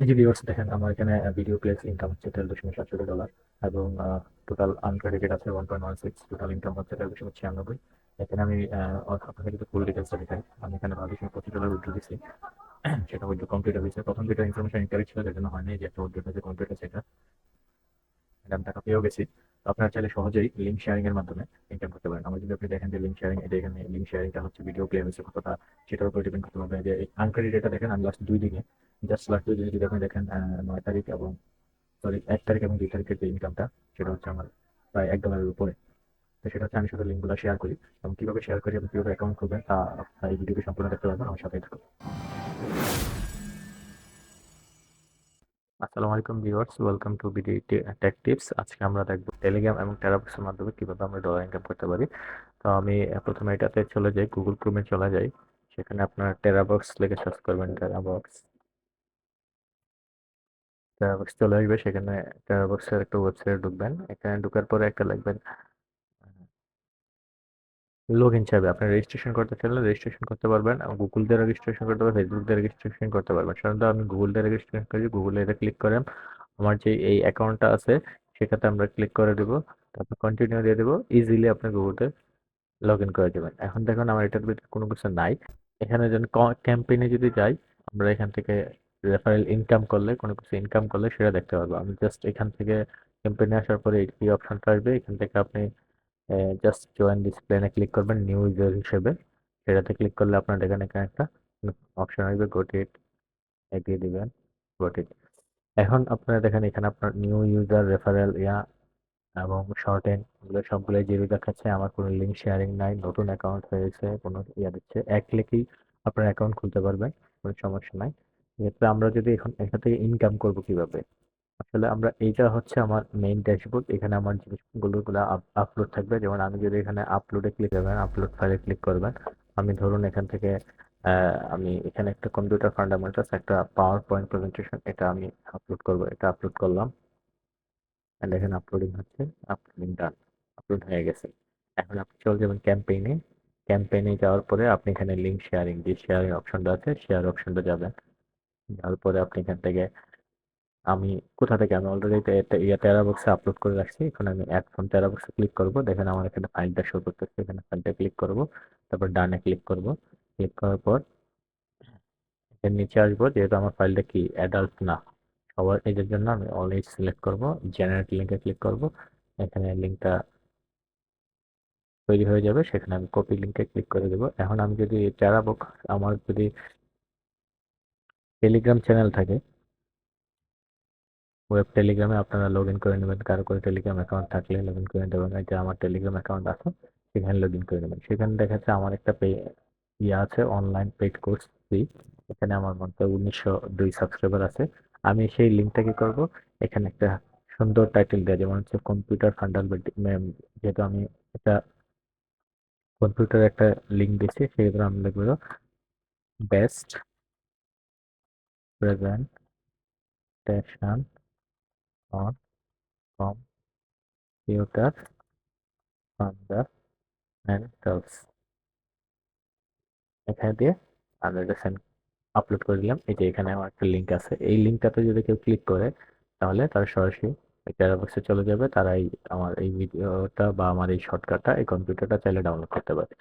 যে ভিউয়ার্স দেখেন, আমার এখানে ভিডিও প্লেস ইনকাম হচ্ছে তেরো দশমিক ডলার এবং টোটাল আনক্রেডিটেড আছে one point one six total income হচ্ছে তেরো দশমিক ছিয়ানব্বই। এখানে আমি আপনাকে যদি ফুল ডিটেলসটা দেখাই, আমি এখানে বারো দশমিক পঁচিশ ডলার দিচ্ছি সেটা উইথড্র কমপ্লিট হয়েছে। প্রথম যেটা ইনফরমেশন ইনকারি ছিল সেটা হয়নি যে একটা কমপ্লিট হয়েছে এটা। আমি টাকা পেয়েও গেছি। আপনারা চাইলে সহজেই লিঙ্ক শেয়ারিং এর মাধ্যমে ইনকাম করতে পারেন। আমার যদি আপনি দেখেন যে লিঙ্ক শেয়ারিং এটা এখানে লিঙ্ক শেয়ারিংটা হচ্ছে ভিডিও প্লে হয়েছে কতটা সেটার উপর ডিপেন্ড করতে পারবে যে আনক্রেডিট এটা দেখেন, আমি লাস্ট দুই দিনে জাস্ট লাস্ট দুই দিনে যদি আপনি দেখেন নয় তারিখ এবং সরি এক তারিখ এবং দুই তারিখের যে ইনকামটা সেটা হচ্ছে আমার প্রায় এক ডলারের উপরে। তো সেটা হচ্ছে আমি শুধু লিঙ্কগুলো শেয়ার করি। এবং কীভাবে শেয়ার করি এবং কীভাবে অ্যাকাউন্ট খুলবেন, তা এই ভিডিওটি সম্পূর্ণ দেখতে পারবেন। আমার সাথে থাকুন। আসসালামু আলাইকুম viewers, welcome to BD tech tips. আজকে আমরা দেখব টেলিগ্রাম এবং টেরাবক্সের মাধ্যমে কীভাবে আমরা ডলার ইনকাম করতে পারি। তো আমি প্রথমে এটাতে চলে যাই গুগল ক্রোমে চলে যাই। সেখানে আপনার টেরাবক্স লিখে সার্চ করবেন টেরাবক্স টেরাবক্স চলে আসবে, সেখানে টেরাবক্সের একটা ওয়েবসাইটে ঢুকবেন। এখানে ঢোকার পরে একটা লিখবেন লগ ইন চাইবে। আপনি রেজিস্ট্রেশন করতে চাইলে রেজিস্ট্রেশন করতে পারবেন। গুগল দিয়ে রেজিস্ট্রেশন করতে পারবেন ফেসবুক দিয়ে রেজিস্ট্রেশন করতে পারবেন। সাধারণত আমি গুগল দিয়ে রেজিস্ট্রেশন করি গুগলে এটা ক্লিক করেন আমার যে এই অ্যাকাউন্টটা আছে, সেটাতে আমরা ক্লিক করে দেবো। তারপর কন্টিনিউ দিয়ে দেবো। ইজিলি আপনি গুগলে লগ ইন করে দেবেন। এখন দেখুন, আমার এটার ভিতরে কোনো কিছু নাই। এখানে যেন ক্যাম্পেইনে যদি যাই, আমরা এখান থেকে রেফারেল ইনকাম করলে, কোনো কিছু ইনকাম করলে সেটা দেখতে পারব। আমি জাস্ট এখান থেকে ক্যাম্পেইনে আসার পরে এই অপশনটা আসবে। এখান থেকে আপনি জাস্ট জয়েন দিস প্ল্যানে ক্লিক করবেন নিউ ইউজার হিসেবে। সেটাতে ক্লিক করলে আপনার এখানে একটা অপশন আসবে গোটিট দিয়ে দিবেন গোটিট এখন আপনারা দেখেন এখানে আপনার নিউ ইউজার রেফারেল ইয়া এবং শর্ট এন্ড এগুলো সবগুলো জিরো দেখাচ্ছে, আমার কোনো লিঙ্ক শেয়ারিং নাই, নতুন অ্যাকাউন্ট হয়েছে, কোনো ইয়া দিচ্ছে, এক ক্লিকেই আপনার অ্যাকাউন্ট খুলতে পারবেন, কোনো সমস্যা নাই। এক্ষেত্রে আমরা যদি এখন এখান থেকে ইনকাম করব কীভাবে? আসলে আমরা এইটা হচ্ছে আমার মেইন ড্যাশবোর্ড এখানে আমার জিনিসগুলো আপলোড থাকবে। যেমন আমি যদি এখানে আপলোডে ক্লিক করবেন আপলোড ফাইলে ক্লিক করবেন, আমি ধরুন এখান থেকে আমি এখানে একটা কম্পিউটার ফান্ডামেন্টালস একটা পাওয়ার পয়েন্ট প্রেজেন্টেশন এটা আমি আপলোড করব, এটা আপলোড করলাম। এন্ড এখানে আপলোডিং হচ্ছে আপলোডিং ডান আপলোড হয়ে গেছে। এখন আপনি চলে যাবেন ক্যাম্পেইনে ক্যাম্পেইনে যাওয়ার পরে আপনি এখানে লিঙ্ক শেয়ারিং যে শেয়ারিং অপশনটা আছে শেয়ার অপশনটা যাবেন। যাওয়ার পরে আপনি এখান থেকে আমি কোথা থেকে, আমি অলরেডি ইয়া টেরাবক্সে আপলোড করে রাখছি। এখন আমি অ্যাড ফ্রম টেরাবক্সে ক্লিক করব। দেখেন আমার এখানে ফাইলটা শো করতেছে। এখানে ফাইলটা ক্লিক করব। তারপর ডানে ক্লিক করব। ক্লিক করার পর এর নিচে আসব। যেহেতু আমার ফাইলটা কি অ্যাডাল্ট না, সবার এদের জন্য আমি অলরেডি সিলেক্ট করব। জেনারেট লিঙ্কে ক্লিক করব। এখানে লিঙ্কটা তৈরি হয়ে যাবে। সেখানে আমি কপি লিঙ্কে ক্লিক করে দেবো। এখন আমি যদি টেরাবক্স আমার যদি টেলিগ্রাম চ্যানেল থাকে ওয়েব টেলিগ্রামে আপনারা লগ ইন করে নেবেন, কারও করে টেলিগ্রাম অ্যাকাউন্ট থাকলে লগ ইন করে নেবেন যে আমার টেলিগ্রাম অ্যাকাউন্ট আছে, সেখানে লগ ইন করে নেবেন। সেখানে দেখা যাচ্ছে আমার একটা পে ইয়ে আছে অনলাইন পেড কোর্স ফ্রি এখানে আমার মধ্যে উনিশশো দুই সাবস্ক্রাইবার আছে। আমি সেই লিঙ্কটা কি করব। এখানে একটা সুন্দর টাইটেল দেওয়া যেমন হচ্ছে কম্পিউটার ফান্ডামেন্টাল যেহেতু আমি একটা কম্পিউটার একটা লিঙ্ক দিচ্ছি সেক্ষেত্রে আমি লিখব। Best presentation on computer fundamentals এখানে দিয়ে আমি এটা আপলোড করে দিলাম। এই যে এখানে আমার একটা লিঙ্ক আছে। এই লিঙ্কটাতে যদি কেউ ক্লিক করে, তাহলে তারা সরাসরি টেরাবক্সে চলে যাবে। তারা এই আমার এই ভিডিওটা বা আমার এই শর্টকাটটা এই কম্পিউটারটা চাইলে ডাউনলোড করতে পারে।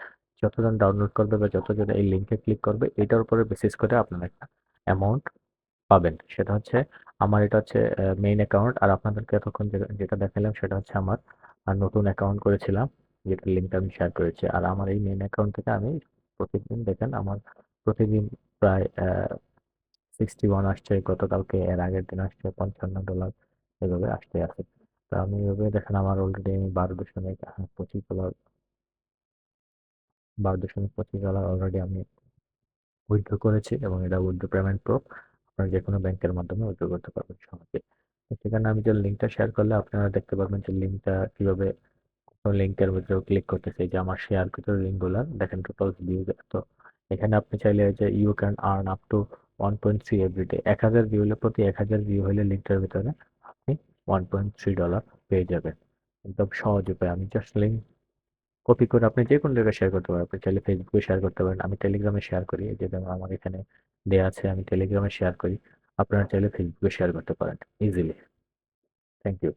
যতজন ডাউনলোড করবে বা যতজন এই লিঙ্কে ক্লিক করবে, এটার উপরে বেসিস করে আপনারা একটা অ্যামাউন্ট পাবেন। সেটা হচ্ছে আমার এটা হচ্ছে মেইন অ্যাকাউন্ট আর আপনাদেরকে এতক্ষণ যেটা- দেখালাম সেটা হচ্ছে আমার নতুন অ্যাকাউন্ট করেছিলাম যেটা লিঙ্কটা আমি শেয়ার করেছি। আর আমার এই মেইন অ্যাকাউন্ট থেকে আমি প্রতিদিন দেখেন, আমার প্রতিদিন প্রায় সিক্সটি ওয়ান আসছে, গতকালকে এর আগের দিন আসছে, পঞ্চান্ন ডলার এভাবে আসতে আছে। তো আমি এভাবে দেখেন, আমার অলরেডি আমি বারো দশমিক পঁচিশ ডলার বারো দশমিক পঁচিশ ডলার অলরেডি আমি উইথড্র করেছি, এবং এটা উইথড্র পেমেন্ট প্রুফ আপনারা যে কোনো ব্যাংকের মাধ্যমে উইথড্র করতে পারবেন সহজে। সেখানে আমি যে লিঙ্কটা শেয়ার করলে আপনারা দেখতে পারবেন যে লিঙ্কটা কীভাবে লিঙ্কের ভিতরে ক্লিক করতেছে। যে আমার শেয়ার কৃত লিঙ্কগুলো দেখেন টোটাল ভিউ তো এখানে আপনি চাইলে যে you can earn up to one point three every day এক হাজার ভিউ হলে প্রতি এক হাজার ভিউ হলে লিঙ্কটার ভিতরে আপনি ওয়ান পয়েন্ট থ্রি ডলার পেয়ে যাবেন। একদম সহজ উপায়। আমি জাস্ট লিঙ্ক কপি করে আপনি যে কোনো জায়গায় শেয়ার করতে পারেন। আপনি চাইলে ফেসবুকে শেয়ার করতে পারেন। আমি টেলিগ্রামে শেয়ার করি। এই যে আমার এখানে দেয়া আছে, আমি টেলিগ্রামে শেয়ার করি। আপনারা চাইলে ফেসবুকে শেয়ার করতে পারেন ইজিলি থ্যাংক ইউ